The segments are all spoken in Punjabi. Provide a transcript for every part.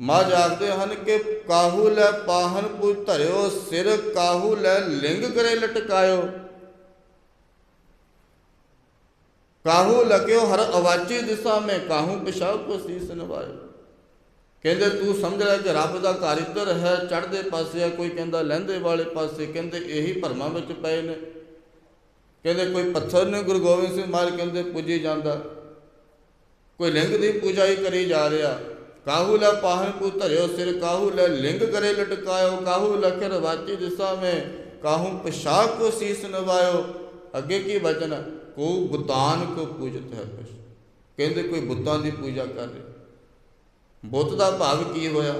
ਮਾਂ ਜਾਗਦੇ ਹਨ ਕਿ ਕਾਹੂ ਲੈ ਪਾਹਨ ਪੂ ਧਰਿਓ, ਸਿਰ ਕਾਹੂ ਲੈ ਲਿੰਗ ਕਰੇ ਲਟਕਾਇਓ। ਕਾਹੂ ਲਗਿਓ ਹਰ ਅਵਾਚੀ ਦਿਸ਼ਾ ਮੈਂ, ਕਾਹੂ ਪਿਸ਼ਾਬ ਕੋ ਸੀਸ ਨਵਾਇਓ। ਕਹਿੰਦੇ, ਤੂੰ ਸਮਝ ਲੈ ਕਿ ਰੱਬ ਦਾ ਘਰ ਇੱਧਰ ਹੈ, ਚੜ੍ਹਦੇ ਪਾਸੇ ਹੈ, ਕੋਈ ਕਹਿੰਦਾ ਲਹਿੰਦੇ ਵਾਲੇ ਪਾਸੇ, ਕਹਿੰਦੇ ਇਹੀ ਭਰਮਾਂ ਵਿੱਚ ਪਏ ਨੇ। ਕਹਿੰਦੇ, ਕੋਈ ਪੱਥਰ ਨੇ ਗੁਰੂ ਗੋਬਿੰਦ ਸਿੰਘ ਮਹਾਰਾਜ, ਕਹਿੰਦੇ ਪੂਜੀ ਜਾਂਦਾ। ਕੋਈ ਲਿੰਗ ਦੀ ਪੂਜਾ ਹੀ ਕਰੀ ਜਾ ਰਿਹਾ। ਕਾਹੂ ਲੈ ਪਾਹਨ ਕੋ ਧਰਿਓ ਸਿਰ ਕਾਹੂ ਲੈ ਲਿੰਗ ਕਰੇ ਲਟਕਾਇਓ ਕਾਹੂ ਲਖਰ ਵਾਚੀ ਦਿਸਾ ਮੈਂ, ਕਾਹੂ ਪਿਸ਼ਾਕ ਕੋ ਸੀਸ ਨਵਾਇਓ। ਅੱਗੇ ਕੀ ਵਚਨ ਕੋ ਬੁਤਾਨ ਕੋ ਪੂਜਤ ਹੈ ਕੁਛ। ਕਹਿੰਦੇ ਕੋਈ ਬੁੱਤਾਂ ਦੀ ਪੂਜਾ ਕਰ ਰਿਹਾ। ਬੁੱਤ ਦਾ ਭਾਵ ਕੀ ਹੋਇਆ?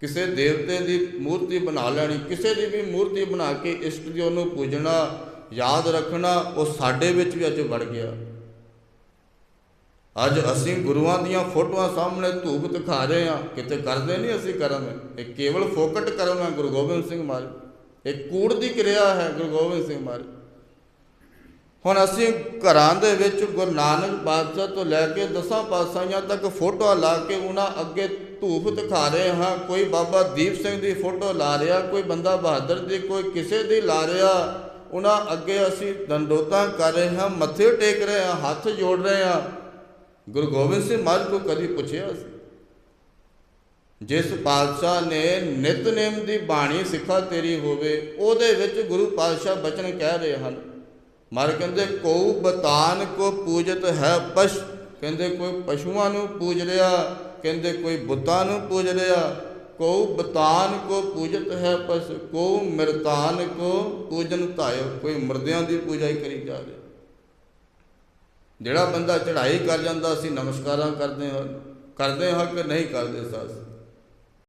ਕਿਸੇ ਦੇਵਤੇ ਦੀ ਮੂਰਤੀ ਬਣਾ ਲੈਣੀ, ਕਿਸੇ ਦੀ ਵੀ ਮੂਰਤੀ ਬਣਾ ਕੇ ਇਸ਼ਟ ਦੀ ਉਹਨੂੰ ਪੂਜਣਾ, ਯਾਦ ਰੱਖਣਾ, ਉਹ ਸਾਡੇ ਵਿੱਚ ਵੀ ਅੱਜ ਵੜ ਗਿਆ। ਅੱਜ ਅਸੀਂ ਗੁਰੂਆਂ ਦੀਆਂ ਫੋਟੋਆਂ ਸਾਹਮਣੇ ਧੂਪ ਦਿਖਾ ਰਹੇ ਹਾਂ। ਕਿਤੇ ਕਰਦੇ ਨਹੀਂ ਅਸੀਂ ਕਰਮ? ਇਹ ਕੇਵਲ ਫੋਕਟ ਕਰਮ ਹੈ ਗੁਰੂ ਗੋਬਿੰਦ ਸਿੰਘ ਮਹਾਰਾਜ। ਇਹ ਕੂੜ ਦੀ ਕਿਰਿਆ ਹੈ ਗੁਰੂ ਗੋਬਿੰਦ ਸਿੰਘ ਮਹਾਰਾਜ। ਹੁਣ ਅਸੀਂ ਘਰਾਂ ਦੇ ਵਿੱਚ ਗੁਰੂ ਨਾਨਕ ਬਾਦਸ਼ਾਹ ਤੋਂ ਲੈ ਕੇ ਦਸਾਂ ਪਾਤਸ਼ਾਹਾਂ ਤੱਕ ਫੋਟੋਆਂ ਲਾ ਕੇ ਉਹਨਾਂ ਅੱਗੇ ਧੂਪ ਦਿਖਾ ਰਹੇ ਹਾਂ। ਕੋਈ ਬਾਬਾ ਦੀਪ ਸਿੰਘ ਦੀ ਫੋਟੋ ਲਾ ਰਿਹਾ, ਕੋਈ ਬੰਦਾ ਬਹਾਦਰ ਦੀ, ਕੋਈ ਕਿਸੇ ਦੀ ਲਾ ਰਿਹਾ। ਉਹਨਾਂ ਅੱਗੇ ਅਸੀਂ ਦੰਡੋਤਾਂ ਕਰ ਰਹੇ ਹਾਂ, ਮੱਥੇ ਟੇਕ ਰਹੇ ਹਾਂ, ਹੱਥ ਜੋੜ ਰਹੇ ਹਾਂ। ਗੁਰੂ ਗੋਬਿੰਦ ਸਿੰਘ ਮਹਾਰਾਜ ਕੋ ਕਦੀ ਪੁੱਛਿਆ ਸੀ? ਜਿਸ ਪਾਤਸ਼ਾਹ ਨੇ ਨਿਤਨੇਮ ਦੀ ਬਾਣੀ ਸਿੱਖਾ ਤੇਰੀ ਹੋਵੇ, ਉਹਦੇ ਵਿੱਚ ਗੁਰੂ ਪਾਤਸ਼ਾਹ ਬਚਨ ਕਹਿ ਰਹੇ ਹਨ। ਮਰ ਕਹਿੰਦੇ ਕੋ ਬਤਾਨ ਕੋ ਪੂਜਤ ਹੈ ਪਸ਼। ਕਹਿੰਦੇ, ਕੋਈ ਪਸ਼ੂਆਂ ਨੂੰ ਪੂਜ ਰਿਹਾ, ਕਹਿੰਦੇ, ਕੋਈ ਬੁੱਤਾਂ ਨੂੰ ਪੂਜ ਰਿਹਾ। ਕੋ ਬਤਾਨ ਕੋ ਪੂਜਤ ਹੈ ਪਸ਼ ਕੋ ਮਿਰਤਾਨ ਕੋ ਪੂਜਨ ਧਾਇਓ। ਕੋਈ ਮਰਦਿਆਂ ਦੀ ਪੂਜਾ ਹੀ ਕਰੀ ਜਾ ਰਿਹਾ। ਜਿਹੜਾ ਬੰਦਾ ਚੜ੍ਹਾਈ ਕਰ ਜਾਂਦਾ, ਅਸੀਂ ਨਮਸਕਾਰਾਂ ਕਰਦੇ ਹਾਂ ਕਰਦੇ ਹਾਂ ਕਿ ਨਹੀਂ ਕਰਦੇ ਸਾਸ?